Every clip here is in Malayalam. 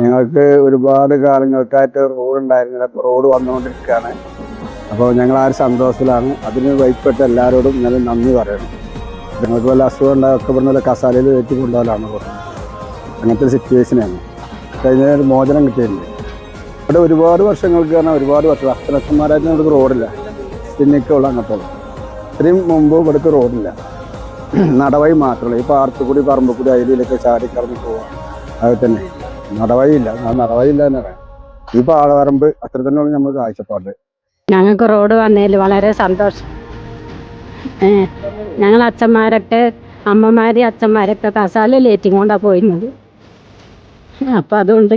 ഞങ്ങൾക്ക് ഒരുപാട് കാലങ്ങൾക്കായിട്ട് റോഡ് ഉണ്ടായിരുന്നില്ല. അപ്പോൾ റോഡ് വന്നുകൊണ്ടിരിക്കുകയാണ്. അപ്പോൾ ഞങ്ങൾ ആ ഒരു സന്തോഷത്തിലാണ്. അതിന് വൈപ്പെട്ട എല്ലാവരോടും ഞാൻ നന്ദി പറയണം. ഞങ്ങൾക്ക് വല്ല അസുഖം ഉണ്ടായൊക്കെ പറഞ്ഞ കസാലയിൽ കയറ്റി കൊണ്ടുപോകലാണ് പറഞ്ഞത്. അങ്ങനത്തെ ഒരു സിറ്റുവേഷനാണ് കഴിഞ്ഞ ഒരു മോചനം കിട്ടിയിട്ടുണ്ട് അവിടെ ഒരുപാട് വർഷങ്ങൾക്ക് കാരണം ഒരുപാട് വർഷം. അച്ഛനച്ഛന്മാരായിട്ട് നമുക്ക് റോഡില്ല. പിന്നിക്കുള്ള അങ്ങോട്ടുള്ള ഇത്രയും മുമ്പ് ഇവിടേക്ക് റോഡില്ല. നടവഴി മാത്രമല്ല ഈ പാർത്തുകൂടി പറമ്പുകൂടി അതിലൊക്കെ ചാടി കറങ്ങി പോവാം അത് തന്നെ. നടവഴിയില്ല. നടവഴിയില്ല എന്ന് പറയാം. ആളെ പാളവരമ്പ് അത്ര തന്നെയുള്ള നമ്മൾ കാഴ്ചപ്പാട്. ഞങ്ങൾക്ക് റോഡ് വന്നതിൽ വളരെ സന്തോഷം. ഞങ്ങൾ അച്ഛന്മാരൊക്കെ അമ്മമാരെയും അച്ഛന്മാരൊക്കെ കസാലയിലേറ്റും കൊണ്ടാണ് പോയിരുന്നത്. അപ്പം അതുകൊണ്ട്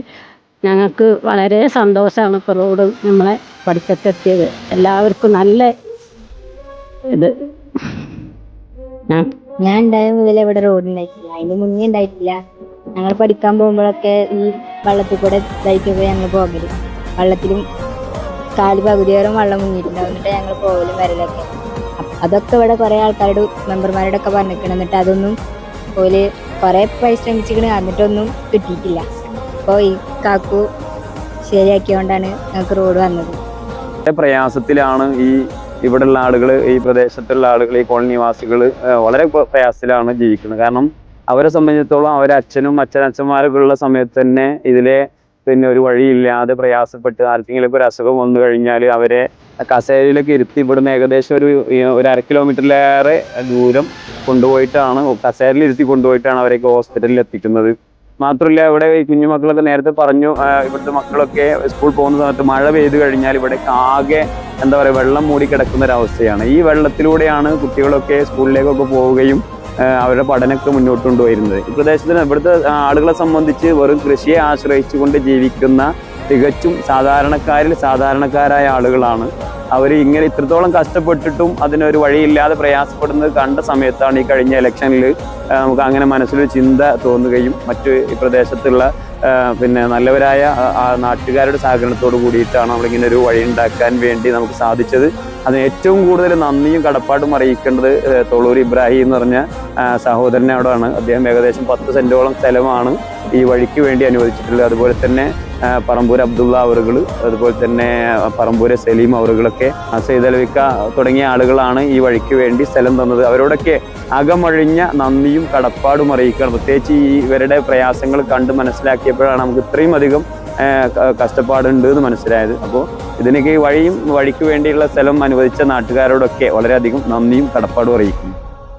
ഞങ്ങൾക്ക് വളരെ സന്തോഷമാണ് ഇപ്പോൾ റോഡ് നമ്മളെ പഠിച്ചെത്തിയത് എല്ലാവർക്കും നല്ല ഇത്. ഞാൻ ഉണ്ടായ മുതലേ ഇവിടെ റോഡ് ഉണ്ടായിട്ടില്ല. അതിന് മുന്നേ ഉണ്ടായിട്ടില്ല. ഞങ്ങൾ പഠിക്കാൻ പോകുമ്പോഴൊക്കെ ഈ വള്ളത്തിൽ കൂടെ ഇതായിട്ടൊക്കെ ഞങ്ങൾ പോകൽ. വള്ളത്തിലും കാൽ പകുതിയോരം വള്ളം മുങ്ങിയിട്ടുണ്ടാവും എന്നിട്ട് ഞങ്ങൾ പോകലും വരലൊക്കെ. അതൊക്കെ ഇവിടെ കുറേ ആൾക്കാരോട് മെമ്പർമാരോടൊക്കെ പറഞ്ഞിരിക്കണം എന്നിട്ട് അതൊന്നും ഓൽ കുറേ പരിശ്രമിച്ചിക്കണ് എന്നിട്ടൊന്നും കിട്ടിയിട്ടില്ല. അപ്പോൾ ഈ കാക്കു ശരിയാക്കിയോണ്ടാണ് ഞങ്ങൾക്ക് റോഡ് വന്നത്. പ്രയാസത്തിലാണ് ഈ ഇവിടെയുള്ള ആളുകൾ ഈ പ്രദേശത്തുള്ള ആളുകൾ ഈ കോളനി നിവാസികൾ വളരെ പ്ര- പ്രയാസത്തിലാണ് ജീവിക്കുന്നത്. കാരണം അവരെ സംബന്ധിച്ചിടത്തോളം അവരെ അച്ഛനും അച്ഛനച്ഛന്മാരൊക്കെ ഉള്ള സമയത്ത് തന്നെ ഇതിലെ പിന്നെ ഒരു വഴിയില്ലാതെ പ്രയാസപ്പെട്ട് ആർക്കെങ്കിലും ഒരു അസുഖം വന്നു കഴിഞ്ഞാൽ അവരെ കസേരയിലേക്ക് ഇരുത്തി ഇവിടുന്ന് ഏകദേശം ഒരു ഒരു അര കിലോമീറ്ററിലേറെ ദൂരം കൊണ്ടുപോയിട്ടാണ് കസേരയിൽ ഇരുത്തി കൊണ്ടുപോയിട്ടാണ് അവരെയൊക്കെ ഹോസ്പിറ്റലിൽ എത്തിക്കുന്നത്. മാത്രമല്ല ഇവിടെ ഈ കുഞ്ഞുമക്കളൊക്കെ നേരത്തെ പറഞ്ഞു ഇവിടുത്തെ മക്കളൊക്കെ സ്കൂൾ പോകുന്ന സമയത്ത് മഴ പെയ്തു കഴിഞ്ഞാൽ ഇവിടെ ആകെ എന്താ പറയുക വെള്ളം മൂടി കിടക്കുന്ന ഒരു അവസ്ഥയാണ് ഈ വെള്ളത്തിലൂടെയാണ് കുട്ടികളൊക്കെ സ്കൂളിലേക്കൊക്കെ പോവുകയും അവരുടെ പഠനമൊക്കെ മുന്നോട്ട് കൊണ്ടുവരുന്നത് ഈ പ്രദേശത്തിന് ഇവിടുത്തെ ആളുകളെ സംബന്ധിച്ച് വെറും കൃഷിയെ ആശ്രയിച്ചുകൊണ്ട് ജീവിക്കുന്ന തികച്ചും സാധാരണക്കാരിൽ സാധാരണക്കാരായ ആളുകളാണ്. അവർ ഇങ്ങനെ ഇത്രത്തോളം കഷ്ടപ്പെട്ടിട്ടും അതിനൊരു വഴിയില്ലാതെ പ്രയാസപ്പെടുന്നത് കണ്ട സമയത്താണ് ഈ കഴിഞ്ഞ ഇലക്ഷനിൽ നമുക്ക് അങ്ങനെ മനസ്സിലൊരു ചിന്ത തോന്നുകയും മറ്റ് ഈ പ്രദേശത്തുള്ള പിന്നെ നല്ലവരായ നാട്ടുകാരുടെ സഹകരണത്തോട് കൂടിയിട്ടാണ് നമ്മളിങ്ങനെ ഒരു വഴി ഉണ്ടാക്കാൻ വേണ്ടി നമുക്ക് സാധിച്ചത്. അതിന് ഏറ്റവും കൂടുതൽ നന്ദിയും കടപ്പാടും അറിയിക്കേണ്ടത് തൊളൂർ ഇബ്രാഹിം എന്ന് പറഞ്ഞ സഹോദരനോടാണ് അദ്ദേഹം ഏകദേശം പത്ത് സെന്റോളം സ്ഥലമാണ് ഈ വഴിക്ക് വേണ്ടി അനുവദിച്ചിട്ടുള്ളത്. അതുപോലെ തന്നെ പറമ്പൂർ അബ്ദുള്ള അവറുകൾ അതുപോലെ തന്നെ പറമ്പൂര് സലീം അവറുകളൊക്കെ സെയ്തലവിക്ക തുടങ്ങിയ ആളുകളാണ് ഈ വഴിക്ക് വേണ്ടി സ്ഥലം തന്നത്. അവരോടൊക്കെ അകമഴിഞ്ഞ നന്ദിയും കടപ്പാടും അറിയിക്കണം പ്രത്യേകിച്ച് ഈ ഇവരുടെ പ്രയാസങ്ങൾ കണ്ട് മനസ്സിലാക്കിയപ്പോഴാണ് നമുക്ക് ഇത്രയും അധികം കഷ്ടപ്പാടുണ്ട് എന്ന് മനസ്സിലായത്. അപ്പോൾ ഇതിനൊക്കെ വഴിയും വഴിക്ക് വേണ്ടിയുള്ള സ്ഥലം അനുവദിച്ച നാട്ടുകാരോടൊക്കെ വളരെയധികം നന്ദിയും കടപ്പാടും അറിയിക്കുന്നു.